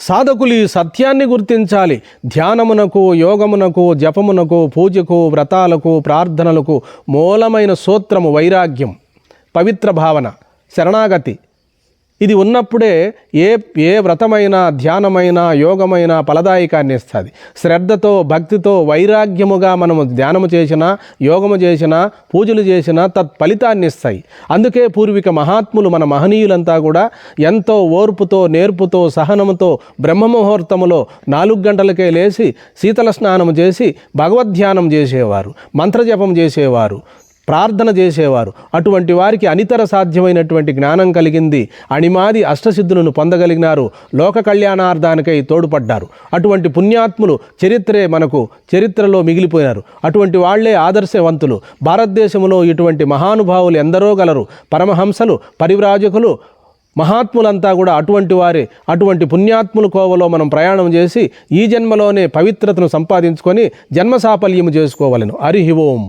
సాధకులు ఈ సత్యాన్ని గుర్తించాలి. ధ్యానమునకు యోగమునకు జపమునకు పూజకు వ్రతాలకు ప్రార్థనలకు మూలమైన సూత్రము వైరాగ్యం. పవిత్ర భావన శరణాగతి. ఇది ఉన్నప్పుడే ఏ ఏ వ్రతమైన ధ్యానమైన యోగమైన ఫలదాయకాన్ని ఇస్తుంది. శ్రద్ధతో భక్తితో వైరాగ్యముగా మనము ధ్యానము చేసినా యోగము చేసినా పూజలు చేసినా తత్ ఫలితాన్ని ఇస్తాయి. అందుకే పూర్విక మహాత్ములు మన మహనీయులంతా కూడా ఎంతో ఓర్పుతో నేర్పుతో సహనముతో బ్రహ్మముహూర్తములో నాలుగు గంటలకే లేచి శీతల స్నానం చేసి భగవద్ధ్యానం చేసేవారు మంత్రజపం చేసేవారు ప్రార్థన చేసేవారు. అటువంటి వారికి అనితర సాధ్యమైనటువంటి జ్ఞానం కలిగింది. అణిమాది అష్టసిద్ధులను పొందగలిగినారు. లోక కళ్యాణార్థానికై తోడ్పడ్డారు. అటువంటి పుణ్యాత్ములు చరిత్రే మనకు చరిత్రలో మిగిలిపోయినారు. అటువంటి వాళ్ళే ఆదర్శవంతులు. భారతదేశంలో ఇటువంటి మహానుభావులు ఎందరో గలరు. పరమహంసలు పరివ్రాజకులు మహాత్ములంతా కూడా అటువంటి వారి. అటువంటి పుణ్యాత్ముల కోవలో మనం ప్రయాణం చేసి ఈ జన్మలోనే పవిత్రతను సంపాదించుకొని జన్మ సాఫల్యము చేసుకోవాలను. హరి ఓం.